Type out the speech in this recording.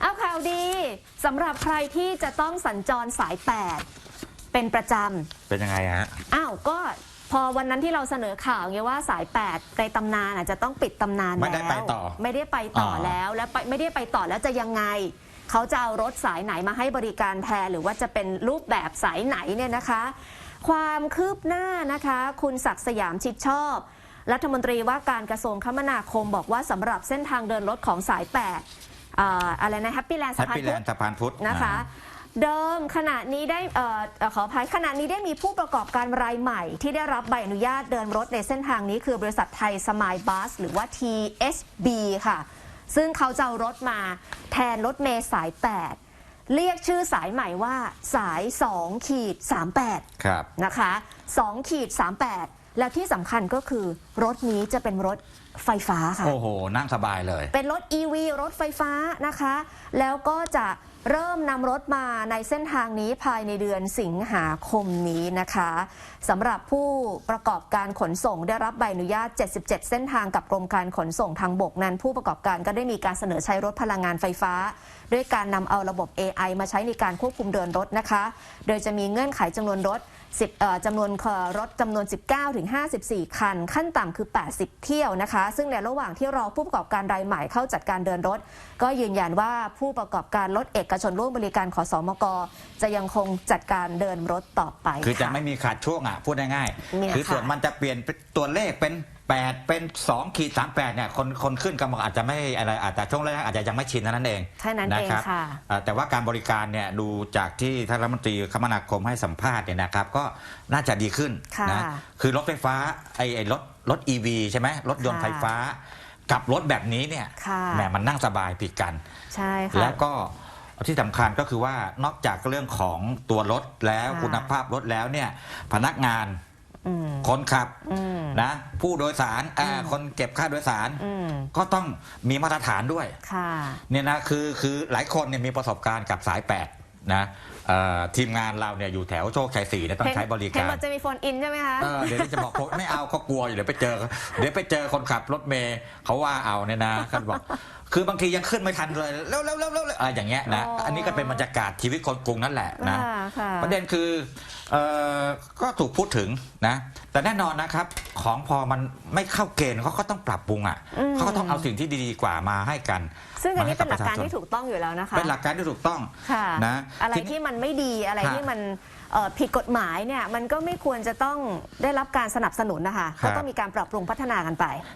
เอาข่าวดีสำหรับใครที่จะต้องสัญจรสาย 8 เป็นประจเป็นยังไงฮะำอ้าวก็พอวันนั้นที่เราเสนอข่าวไงว่าสาย 8 ในตำนานอาจจะต้องปิดตำนานแล้วไม่ได้ไปต่อไม่ได้ไปต่อออ แล้วแล้วไปไม่ได้ไปต่อแล้วจะยังไง เขาจะเอารถสายไหนมาให้บริการแทนหรือว่าจะเป็นรูปแบบสายไหนเนี่ยนะคะ ความคืบหน้านะคะ คุณศักดิ์สยามชิดชอบ รัฐมนตรีว่าการกระทรวงคมนาคมบอกว่าสำหรับเส้นทางเดินรถของสาย 8 อ่าอะไรนะแฮปปี้แลนด์แฮสะปพานปี้แลพุนธด์สะพานพุทธนะคะเดิมขณะนี้ได้เอ่อเอ่อขออภัยขณะนี้ได้มีผู้ประกอบการรายใหม่ ที่ได้รับใบอนุญาตเดินรถในเส้นทางนี้คือบริษัทไทยสมายบัสหรือว่า TSB ค่ะ ซึ่งเขาจะเอารถมาแทนรถเมล์สาย 8 เรียกชื่อสายใหม่ว่าสาย2ขีด38ครับนะคะ2ขีด38 แล้วที่สำคัญก็คือรถนี้จะเป็นรถไฟฟ้าค่ะ โอ้โห นั่งสบายเลย เป็นรถ EV รถไฟฟ้านะคะ แล้วก็จะ เริ่มนำรถมาในเส้นทางนี้ภายในเดือนสิงหาคมนี้นะคะสำหรับผู้ประกอบการขนส่งได้รับใบอนุญาต 77 เส้นทางกับกรมการขนส่งทางบกนั้น ผู้ประกอบการก็ได้มีการเสนอใช้รถพลังงานไฟฟ้า ด้วยการนำเอาระบบ AI มาใช้ในการควบคุมเดินรถนะคะ โดยจะมีเงื่อนไขจำนวนรถ10จำนวนเอ่อรถจำนวน 19ถึง54 คัน ขั้นต่ำคือ 80 เที่ยวนะคะ ซึ่งในระหว่างที่รอผู้ประกอบการรายใหม่เข้าจัดการเดินรถ ก็ยืนยันว่าผู้ประกอบการรถเอกชนร่วมบริการขอสอมก จะยังคงจัดการเดินรถต่อไปคือจะค่ะไม่มีขาดช่วงอะพูดง่ายเนี่ยๆคือค่ะส่วนมันจะเปลี่ยนเป็นตัวเลขเป็น8เป็น2ขีด38เนี่ยคนคนขึ้นกำลังอาจจะไม่อะไรอาจจะช่วงแรกอาจจะยังไม่ชินเท่านั้นเองแค่นั้นเองรับค่ะเอ่อแต่ว่าการบริการเนี่ยดูจากที่ท่านรัฐมนตรีคมนาคมให้สัมภาษณ์เนี่ยนะครับก็น่าจะดีขึ้นค่ะนะคือรถไฟฟ้าไอ้ไอ้รถรถ EV ใช่ไหมรถยนต์ค่ะไฟฟ้า กับรถแบบนี้เนี่ยค่ะแหมมันนั่งสบายผิดกัน ใช่ค่ะแล้วก็ ที่สำคัญก็คือว่านอกจากเรื่องของตัวรถแล้วค่ะ คุณภาพรถแล้วเนี่ยพนักงานอืมคนขับอืม นะผู้โดยสารอ่าอืม คนเก็บค่าโดยสาร อืมก็ต้องมีมาตรฐานด้วยค่ะ เนี่ยนะคือคือหลายคนเนี่ยมีประสบการณ์กับสาย8นะ เอ่อทีมงานเราเนี่ยอยู่แถวโชคชัยสี่เนี่ยต้องใช้บริเห็นการ บอกจะมีโฟนอินใช่ไหมคะ เออเดี๋ยวนี้จะบอกไม่เอาเขากลัวอยู่เดี๋ยวไปเจอ เดี๋ยวไปเจอคนขับรถเมย์เขาว่าเอาเนี่ยนะเขาบอก คือบางทียังขึ้นไม่ทันเลยเร็วเร็วเร็วเร็วอะไรอย่างเงี้ยนะอ๋ออั อันนี้ก็เป็นบรรยากาศชีวิตคนกรุงนั่นแหละนะ ค่ะค่ะ ประเด็นคือ เอ่อก็ถูกพูดถึงนะ แต่แน่นอนนะครับ ของพอมันไม่เข้าเกณฑ์เขาก็ต้องปรับปรุงอะอืม เขาก็ต้องเอาสิ่งที่ดีๆกว่ามาให้กันซึ่งอันนี้มาเป็นหลักการให้บประชชที่ถูกต้องอยู่แล้วนะคะเป็นหลักการที่ถูกต้องค่ะ นะอะไรทีนี้ ที่มันไม่ดีอะไรค่ะที่มันเอ่อผิดกฎหมายเนี่ยมันก็ไม่ควรจะต้องได้รับการสนับสนุนนะคะ ครับก็ต้องมีการปรับปรุงพัฒนากันไป